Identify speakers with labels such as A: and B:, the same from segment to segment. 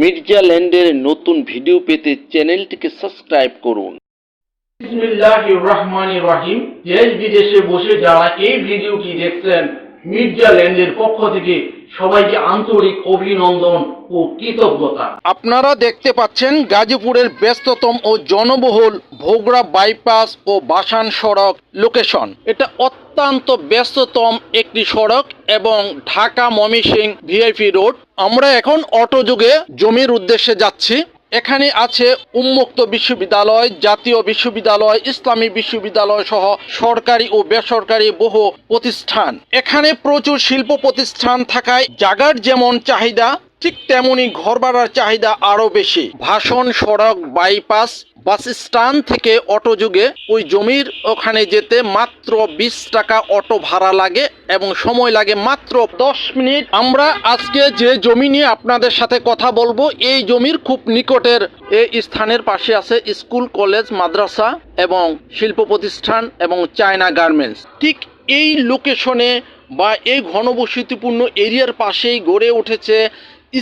A: মির্জা ল্যান্ডের নতুন ভিডিও পেতে চ্যানেলটিকে সাবস্ক্রাইব করুন।
B: রহমান রাহিম। দেশ বিদেশে বসে যারা এই ভিডিওটি দেখছেন মির্জা পক্ষ থেকে সবাইকে আন্তরিক অভিনন্দন ও কৃতজ্ঞতা।
C: আপনারা দেখতে পাচ্ছেন গাজীপুরের ব্যস্ততম ও জনবহুল ভোগড়া বাইপাস ও বাসান সড়ক লোকেশন। এটা অত্যন্ত ব্যস্ততম একটি সড়ক এবং ঢাকা ময়মনসিং ভিআইপি রোড। আমরা এখন অটো যুগে জমির উদ্দেশ্যে যাচ্ছি। এখানে আছে উন্মুক্ত বিশ্ববিদ্যালয়, জাতীয় বিশ্ববিদ্যালয়, ইসলামী বিশ্ববিদ্যালয় সহ সরকারি ও বেসরকারি বহু প্রতিষ্ঠান। এখানে প্রচুর শিল্প প্রতিষ্ঠান থাকায় জাগার যেমন চাহিদা ঠিক তেমনি ঘর ভাড়ার চাহিদা আরও বেশি। ভাষণ সড়ক বাইপাস বাস স্ট্যান্ড থেকে অটো যুগে ওই জমির ওখানে যেতে মাত্র বিশ টাকা অটো ভাড়া লাগে এবং সময় লাগে মাত্র দশ মিনিট। আমরা আজকে যে জমি নিয়ে আপনাদের সাথে কথা বলব, এই জমির খুব নিকটের এই স্থানের পাশে আছে স্কুল, কলেজ, মাদ্রাসা এবং শিল্প প্রতিষ্ঠান এবং চায়না গার্মেন্টস। ঠিক এই লোকেশনে বা এই ঘনবসতিপূর্ণ এরিয়ার পাশেই গড়ে উঠেছে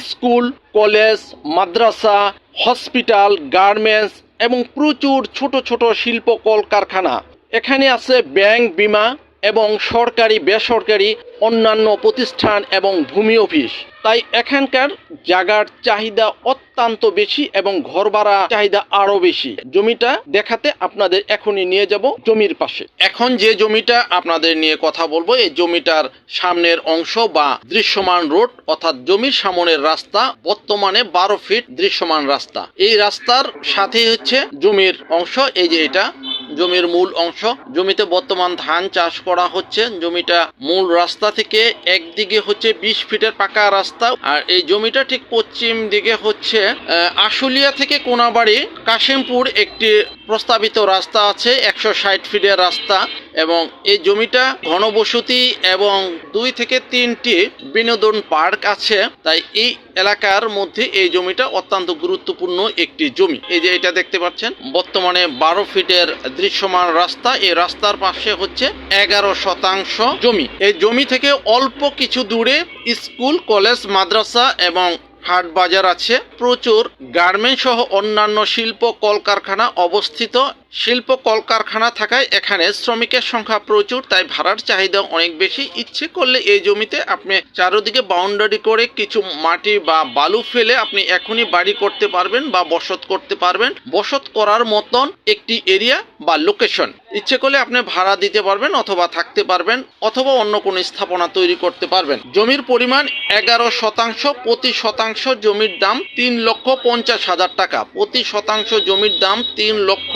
C: স্কুল, কলেজ, মাদ্রাসা, হসপিটাল, গার্মেন্টস এবং প্রচুর ছোট ছোট শিল্প কলকারখানা। এখানে আছে ব্যাংক, বিমা এবং সরকারি, বেসরকারি, অন্যান্য প্রতিষ্ঠান এবং ভূমি অফিস। তাই এখানকার জায়গার চাহিদা অত্যন্ত বেশি এবং ঘর ভাড়া চাহিদা আরও বেশি। জমিটা দেখাতে আপনাদের এখনই নিয়ে যাব জমির পাশে। এখন যে জমিটা আপনাদের নিয়ে কথা বলব, এই জমিটার সামনের অংশ বা দৃশ্যমান রোড, অর্থাৎ জমির সামনের রাস্তা, বর্তমানে বারো ফিট দৃশ্যমান রাস্তা। এই রাস্তার সাথে হচ্ছে জমির অংশ, এই যে এটা। জমির মূল অংশ। জমিতে বর্তমান ধান চাষ করা হচ্ছে। জমিটা মূল রাস্তা থেকে একদিকে হচ্ছে বিশ ফিটের পাকা রাস্তা। আর এই জমিটা ঠিক পশ্চিম দিকে হচ্ছে আশুলিয়া থেকে কোনাবাড়ি, কাশিমপুর একটি প্রস্তাবিত রাস্তা আছে, একশো ষাট ফিটের রাস্তা। এবং এই জমিটা ঘনবসতি এবং দুই থেকে তিনটি বিনোদন পার্ক আছে। তাই এই এলাকার মধ্যে এই জমিটা অত্যন্ত গুরুত্বপূর্ণ একটি জমি। এই যে এটা দেখতে পাচ্ছেন, বর্তমানে বারো ফিটের দৃশ্যমান রাস্তা। এই রাস্তার পাশে হচ্ছে এগারো শতাংশ জমি। এই জমি থেকে অল্প কিছু দূরে স্কুল, কলেজ, মাদ্রাসা এবং হাট বাজার আছে। প্রচুর গার্মেন্ট সহ অন্যান্য শিল্প কলকারখানা অবস্থিত। শিল্প কলকারখানা থাকায় এখানে শ্রমিকের সংখ্যা প্রচুর, তাই ভাড়ার চাহিদা অনেক বেশি। ইচ্ছে করলে এই জমিতে আপনি চারদিকে বাউন্ডারি করে কিছু মাটি বা বালু ফেলে আপনি এখনই বাড়ি করতে পারবেন বা বসত করতে পারবেন। বসত করার মতন একটি এরিয়া বা লোকেশন। ইচ্ছে করলে আপনি ভাড়া দিতে পারবেন অথবা থাকতে পারবেন অথবা অন্য কোনো স্থাপনা তৈরি করতে পারবেন। জমির পরিমাণ এগারো শতাংশ, প্রতি শতাংশ জমির দাম তিন লক্ষ পঞ্চাশ হাজার টাকা। প্রতি শতাংশ জমির দাম তিন লক্ষ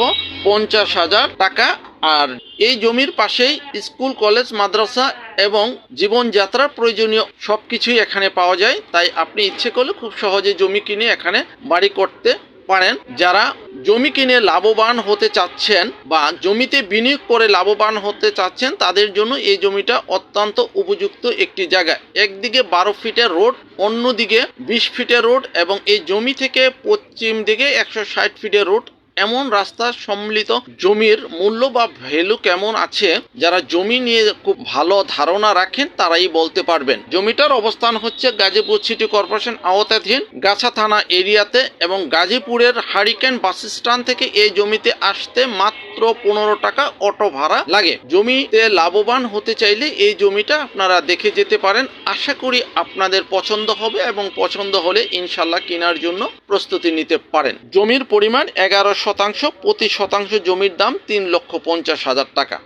C: পঞ্চাশ হাজার টাকা আর এই জমির পাশেই স্কুল, কলেজ, মাদ্রাসা এবং জীবনযাত্রার প্রয়োজনীয় সব কিছুই এখানে পাওয়া যায়। তাই আপনি ইচ্ছে করলে খুব সহজে জমি কিনে এখানে বাড়ি করতে পারেন। যারা জমি কিনে লাভবান হতে চাচ্ছেন বা জমিতে বিনিয়োগ করে লাভবান হতে চাচ্ছেন, তাদের জন্য এই জমিটা অত্যন্ত উপযুক্ত একটি জায়গা। একদিকে বারো ফিটের রোড, অন্যদিকে বিশ ফিটের রোড এবং এই জমি থেকে পশ্চিম দিকে একশো ষাট ফিটের রোড এমন রাস্তা সম্মিলিত জমির মূল্য বা ভ্যালু কেমন আছে, যারা জমি নিয়ে খুব ভালো ধারণা রাখেন, তারাই বলতে পারবেন। জমিটার অবস্থান হচ্ছে গাজীপুর সিটি কর্পোরেশন আওতাধীন গাছা থানা এরিয়াতে এবং গাজীপুরের হারিকেন বাস স্ট্যান্ড থেকে এই জমিতে আসতে মাত্র পনেরো টাকা অটো ভাড়া লাগে। জমিতে লাভবান হতে চাইলে এই জমিটা আপনারা দেখে যেতে পারেন। আশা করি আপনাদের পছন্দ হবে এবং পছন্দ হলে ইনশাল্লাহ কেনার জন্য প্রস্তুতি নিতে পারেন। জমির পরিমাণ এগারো শতাংশ প্রতি শতাংশ জমির দাম তিন লক্ষ পঞ্চাশ হাজার টাকা।